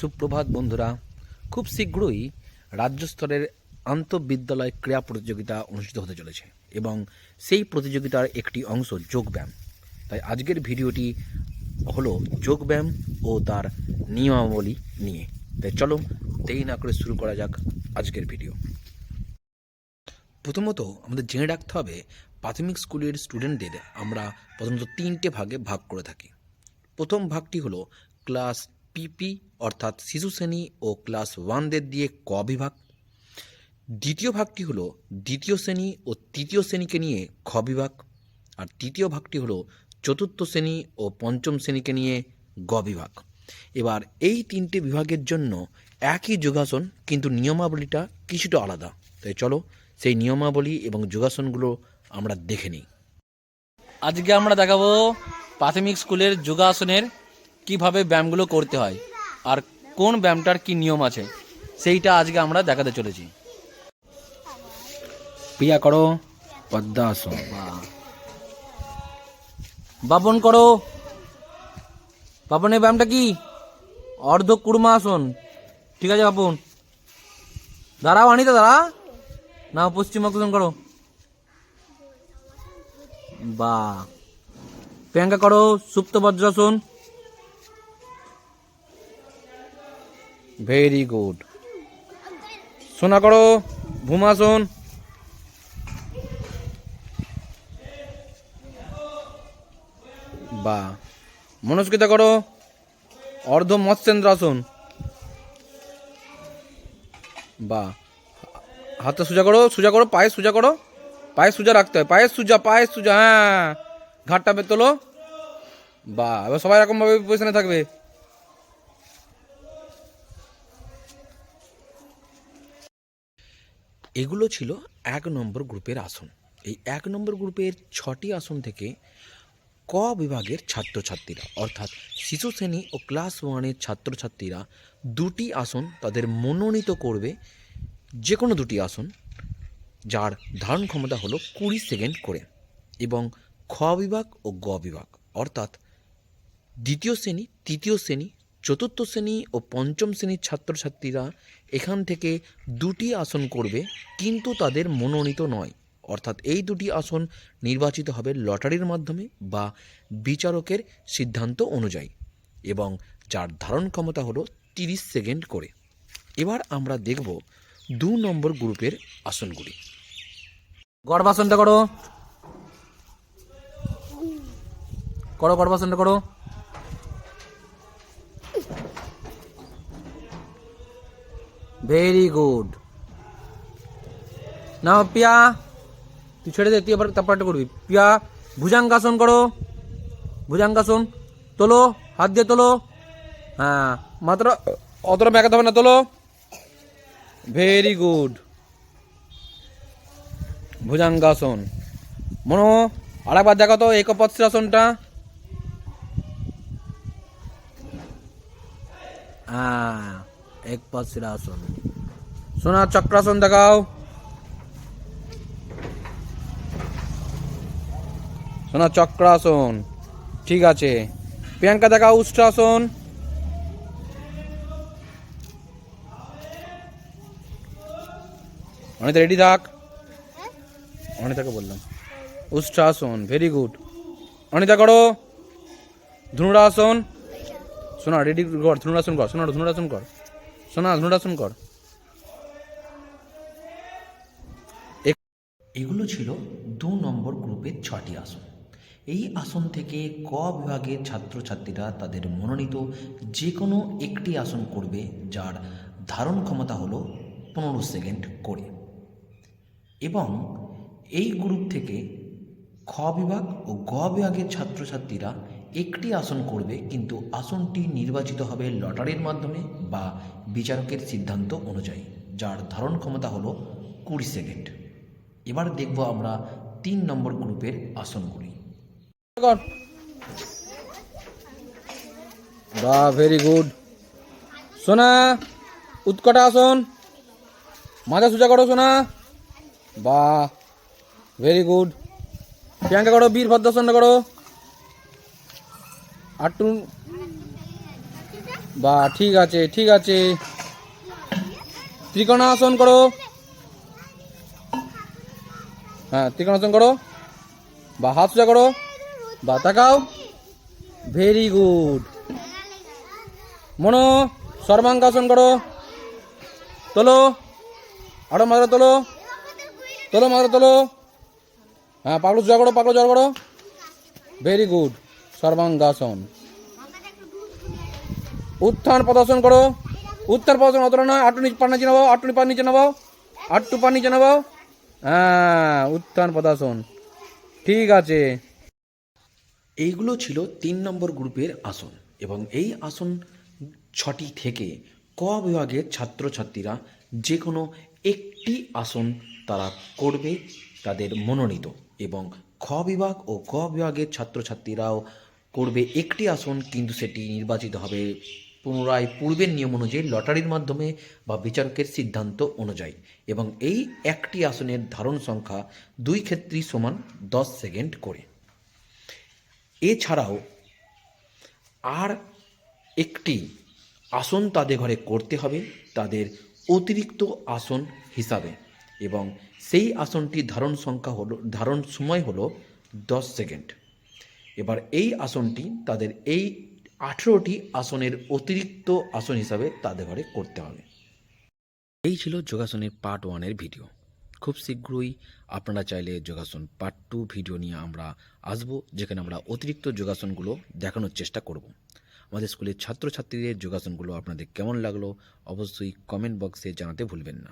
সুপ্রভাত বন্ধুরা, খুব শীঘ্রই রাজ্য স্তরের আন্তঃবিদ্যালয় ক্রীড়া প্রতিযোগিতা অনুষ্ঠিত হতে চলেছে এবং সেই প্রতিযোগিতার একটি অংশ যোগব্যায়াম। তাই আজকের ভিডিওটি হলো যোগব্যায়াম ও তার নিয়মাবলী নিয়ে। তাই চলো দেরি না করে শুরু করা যাক আজকের ভিডিও। প্রথমত আমাদের জেনে রাখতে হবে, প্রাথমিক স্কুলের স্টুডেন্টদের আমরা প্রথমত তিনটে ভাগে ভাগ করে থাকি। প্রথম ভাগটি হলো ক্লাস পিপি, অর্থাৎ শিশু শ্রেণি ও ক্লাস ওয়ানদের দিয়ে ক বিভাগ। দ্বিতীয় ভাগটি হলো দ্বিতীয় শ্রেণি ও তৃতীয় শ্রেণীকে নিয়ে খ বিভাগ। আর তৃতীয় ভাগটি হলো চতুর্থ শ্রেণি ও পঞ্চম শ্রেণীকে নিয়ে গ বিভাগ। এবার এই তিনটে বিভাগের জন্য একই যোগাসন, কিন্তু নিয়মাবলীটা কিছুটা আলাদা। তাই চলো সেই নিয়মাবলী এবং যোগাসনগুলো আমরা দেখে নিই। আজকে আমরা দেখাবো প্রাথমিক স্কুলের যোগাসনের কীভাবে ব্যায়ামগুলো করতে হয় আর কোন ব্যায়ামটার কি নিয়ম আছে সেইটা আজকে আমরা দেখাতে চলেছি। প্রিয়া করো পদ্মাসন। বাপন করো। বাপনের ব্যায়ামটা কি? অর্ধ কুড়মা আসন ঠিক আছে বাপন দাঁড়াও আনিতা দাঁড়া। না পশ্চিমাকুসন করো। বা প্রিয়াঙ্কা করো সুপ্ত বজ্রাসন। ভেরি গুড সোনা করো ভূমাসন বা, মনস্কৃতা করো। অর্ধ মৎস্যেন্দ্রাসন বা, হাতে সোজা করো সোজা করো, পায়ে সোজা করো। পায়ে সোজা রাখতে হয়। পায়ে সোজা পায়ে সোজা হ্যাঁ। ঘাটটা বেতলো তোলো। বা, এবার সবাই এরকমভাবে পজিশনে থাকবে। এগুলো ছিল এক নম্বর গ্রুপের আসন। এই এক নম্বর গ্রুপের ছটি আসন থেকে ক বিভাগের ছাত্রছাত্রীরা, অর্থাৎ শিশু শ্রেণি ও ক্লাস ওয়ানের ছাত্রছাত্রীরা দুটি আসন তাদের মনোনীত করবে যে কোনো দুটি আসন, যার ধারণ ক্ষমতা হলো কুড়ি সেকেন্ড করে এবং খ বিভাগ ও গ বিভাগ। অর্থাৎ দ্বিতীয় শ্রেণি, তৃতীয় শ্রেণি চতুর্থ শ্রেণি ও পঞ্চম শ্রেণির ছাত্রছাত্রীরা এখান থেকে দুটি আসন করবে, কিন্তু তাদের মনোনীত নয়। অর্থাৎ এই দুটি আসন নির্বাচিত হবে লটারির মাধ্যমে বা বিচারকের সিদ্ধান্ত অনুযায়ী। এবং যার ধারণ ক্ষমতা হলো তিরিশ সেকেন্ড করে। এবার আমরা দেখব দু নম্বর গ্রুপের আসনগুলি। গর্ভাসনটা করো। করো গর্ভাসনটা করো। ভেরি গুড না পিয়া তুই ছেড়ে দে, তুই আবার তারপর করবি। পিয়া ভুজাঙ্গাসন করো। ভুজাঙ্গাসন। তোলো, হাত দিয়ে তোলো। হ্যাঁ মাত্র অতটা ব্যাকাতে হবে না, তোলো। Very good Bhujangasana. মনো, আরেকবার দেখো তো একপত্রাসনটা হ্যাঁ। এক আসন। সোনা, চক্রাসন দেখাও। সোনা, চক্রাসন। ঠিক আছে। প্রিয়াঙ্কা, দেখাও উষ্ট্রাসন। অনিতা রেডি থাক। অনিতাকে বললাম। উষ্ট্রাসন ভেরি গুড অনিতা, করো। ধনুরাসন। শোনা রেডি কর, ধনুরাসন কর শোনা ধনুরাসন কর। শোনা ধনুরাসন কর। এগুলো ছিল দু নম্বর গ্রুপের ছটি আসন। এই আসন থেকে ক বিভাগের ছাত্রছাত্রীরা তাদের মনোনীত যে কোনো একটি আসন করবে, যার ধারণ ক্ষমতা হলো পনেরো সেকেন্ড করে। এবং এই গ্রুপ থেকে খ বিভাগ ও গ বিভাগের ছাত্রছাত্রীরা একটি আসন করবে, কিন্তু আসনটি নির্বাচিত হবে লটারির মাধ্যমে বা বিচারকের সিদ্ধান্ত অনুযায়ী, যার ধারণ ক্ষমতা হলো কুড়ি সেকেন্ড। এবার দেখব আমরা তিন নম্বর গ্রুপের আসনগুলি। বা ভেরি গুড সোনা, উৎকটা আসন। মাথা সোজা করো, সোনা। বা ভেরি গুড প্রিয়াঙ্কা করো বীর ভদ্রাসনটা করো। আটটু বা, ঠিক আছে ঠিক আছে। ত্রিকোণাসন করো। হ্যাঁ ত্রিকোণাসন করো। বা হাত সোজা করো। বা, তাকাও। ভেরি গুড মনো সর্বাঙ্গাসন করো। তোলো। আরও মাথা তোলো। তোলো মাথা তোলো। হ্যাঁ পাগলো জোয়া করো, পাগলো জোয়া করো। ভেরি গুড সর্বাঙ্গাসন। উত্থান প্রদর্শন করো। উত্তর প্রদর্শন অতটা নয় আটটু নিচে পা নিচে নেব আটটু পা নিচে নেব আটটু পা নিচে নেব হ্যাঁ উত্থান প্রদর্শন। ঠিক আছে। এইগুলো ছিল তিন নম্বর গ্রুপের আসন এবং এই আসন ছটি থেকে ক বিভাগের ছাত্রছাত্রীরা যে কোনো একটি আসন তারা করবে তাদের মনোনীত এবং খ বিভাগ ও ক বিভাগের ছাত্রছাত্রীরাও করবে একটি আসন, কিন্তু সেটি নির্বাচিত হবে পুনরায় পূর্বের নিয়ম অনুযায়ী লটারির মাধ্যমে বা বিচারকের সিদ্ধান্ত অনুযায়ী। এবং এই একটি আসনের ধারণ সংখ্যা দুই ক্ষেত্রেই সমান দশ সেকেন্ড করে। এছাড়াও আর একটি আসন তাদের ঘরে করতে হবে, তাদের অতিরিক্ত আসন হিসাবে। এবং সেই আসনটি ধারণ সংখ্যা হলো, ধারণ সময় হলো দশ সেকেন্ড। এবার এই আসনটি তাদের এই আঠেরোটি আসনের অতিরিক্ত আসন হিসাবে তাদের ঘরে করতে হবে। এই ছিল যোগাসনের পার্ট ওয়ানের ভিডিও। খুব শীঘ্রই আপনারা চাইলে যোগাসন পার্ট টু ভিডিও নিয়ে আমরা আসব, যেখানে আমরা অতিরিক্ত যোগাসনগুলো দেখানোর চেষ্টা করব। আমাদের স্কুলের ছাত্রছাত্রীদের যোগাসনগুলো আপনাদের কেমন লাগল অবশ্যই কমেন্ট বক্সে জানাতে ভুলবেন না।